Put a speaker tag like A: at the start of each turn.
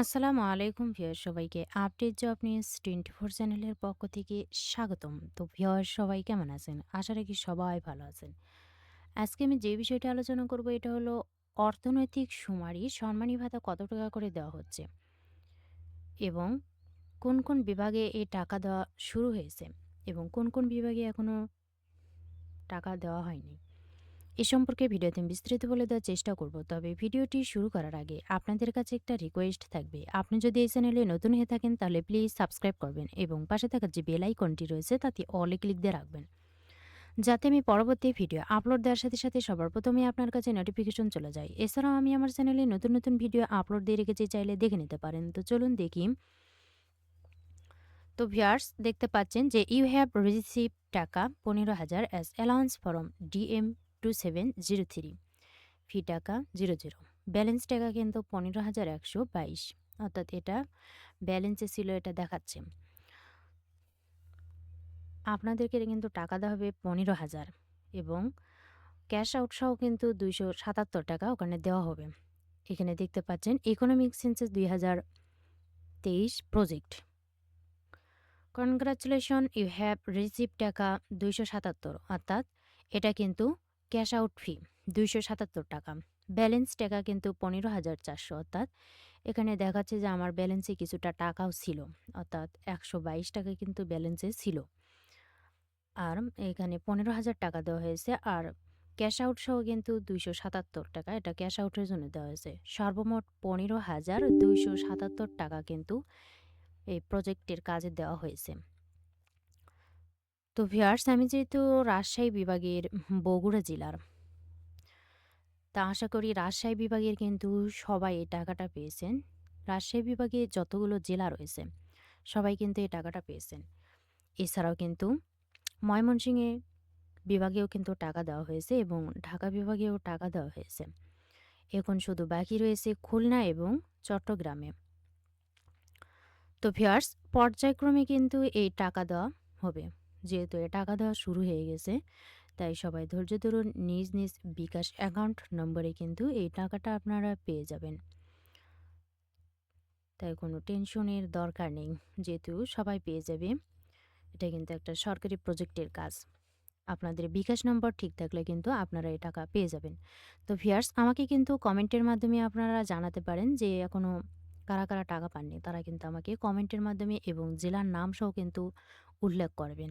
A: আসসালামু আলাইকুম ভিউয়ার সবাইকে। Update job news twenty four চ্যানেলের পক্ষ থেকে স্বাগতম। তো ভিউয়ার সবাই কেমন আছেন? আশা রাখি সবাই ভালো আছেন। আজকে আমি যে বিষয়টা আলোচনা করব এটা হলো অর্থনৈতিক সুমারি সম্মানী ভাতা কত টাকা করে দেওয়া হচ্ছে এবং কোন কোন বিভাগে এই টাকা দেওয়া শুরু হয়েছে এবং কোন কোন বিভাগে এখনও টাকা দেওয়া হয়নি। এ সম্পর্কে ভিডিওতে বিস্তারিত বলে দেওয়ার চেষ্টা করব। তবে ভিডিওটি শুরু করার আগে আপনাদের কাছে একটা রিকোয়েস্ট থাকবে। আপনি যদি এই চ্যানেলে নতুন হয়ে থাকেন, তাহলে প্লিজ সাবস্ক্রাইব করবেন এবং পাশে থাকা যে বেল আইকনটি রয়েছে, তাতে অলে ক্লিক দিয়ে রাখবেন। যাতে আমি পরবর্তী ভিডিও আপলোড দেওয়ার সাথে সাথে সবার প্রথমে আপনার কাছে নোটিফিকেশন চলে যায়। এছাড়াও আমি আমার চ্যানেলে নতুন নতুন ভিডিও আপলোড দিয়ে রেখেছি, চাইলে দেখে নিতে পারেন। তো চলুন দেখি। তো ভিয়ার্স দেখতে পাচ্ছেন যে ইউ হ্যাভ রিসিভ টাকা পনেরো হাজার as allowance from DM two seven zero three fee টাকা জিরো জিরো ব্যালেন্স টাকা কিন্তু পনেরো হাজার একশো বাইশ। অর্থাৎ এটা ব্যালেন্সে ছিল, এটা দেখাচ্ছে। আপনাদেরকে কিন্তু টাকা দেওয়া হবে পনেরো হাজার। এবং ক্যাশ আউটসহ কিন্তু দুইশো সাতাত্তর টাকা ওখানে দেওয়া হবে। এখানে দেখতে পাচ্ছেন ইকোনমিক সেন্সেস দুই হাজার তেইশ project congratulation you have receive টাকা দুইশো সাতাত্তর। অর্থাৎ এটা কিন্তু ক্যাশ আউট ফি দুইশো সাতাত্তর টাকা। ব্যালেন্স টাকা কিন্তু পনেরো হাজার চারশো, অর্থাৎ এখানে দেখাচ্ছে যে আমার ব্যালেন্সে কিছুটা টাকাও ছিল, অর্থাৎ একশো বাইশ টাকা কিন্তু ব্যালেন্সে ছিল। আর এখানে পনেরো হাজার টাকা দেওয়া হয়েছে, আর ক্যাশ আউট সহ কিন্তু দুইশো সাতাত্তর টাকা, এটা ক্যাশ আউটের জন্য দেওয়া হয়েছে। সর্বমোট পনেরো হাজার দুইশো সাতাত্তর টাকা কিন্তু এই প্রজেক্টের কাজে দেওয়া হয়েছে। তো ভিয়ার্স আমি যেহেতু রাজশাহী বিভাগের বগুড়া জেলার, তা আশা করি রাজশাহী বিভাগের কিন্তু সবাই এই টাকাটা পেয়েছেন। রাজশাহী বিভাগে যতগুলো জেলা রয়েছে, সবাই কিন্তু এই টাকাটা পেয়েছেন। এছাড়াও কিন্তু ময়মনসিংহে বিভাগেও কিন্তু টাকা দেওয়া হয়েছে এবং ঢাকা বিভাগেও টাকা দেওয়া হয়েছে। এখন শুধু বাকি রয়েছে খুলনা এবং চট্টগ্রামে। তো ভিয়ার্স পর্যায়ক্রমে কিন্তু এই টাকা দেওয়া হবে। যেহেতু টাকা দেওয়া শুরু হয়ে গেছে, তাই সবাই ধৈর্য ধরুন, নিজ নিজ বিকাশ অ্যাকাউন্ট নম্বরে কিন্তু এই টাকাটা আপনারা পেয়ে যাবেন। তাই কোনো টেনশনের দরকার নেই, যেহেতু সবাই পেয়ে যাবে, এটা কিন্তু একটা সরকারি প্রজেক্টের কাজ। আপনাদের বিকাশ নম্বর ঠিক থাকলে কিন্তু আপনারা এই টাকা পেয়ে যাবেন। তো ভিয়ার্স আমাকে কিন্তু কমেন্টের মাধ্যমে আপনারা জানাতে পারেন যে এখনও কারা কারা টাকা পাননি, তারা কিন্তু আমাকে কমেন্টের মাধ্যমে এবং জেলার নাম সহ কিন্তু উল্লেখ করবেন।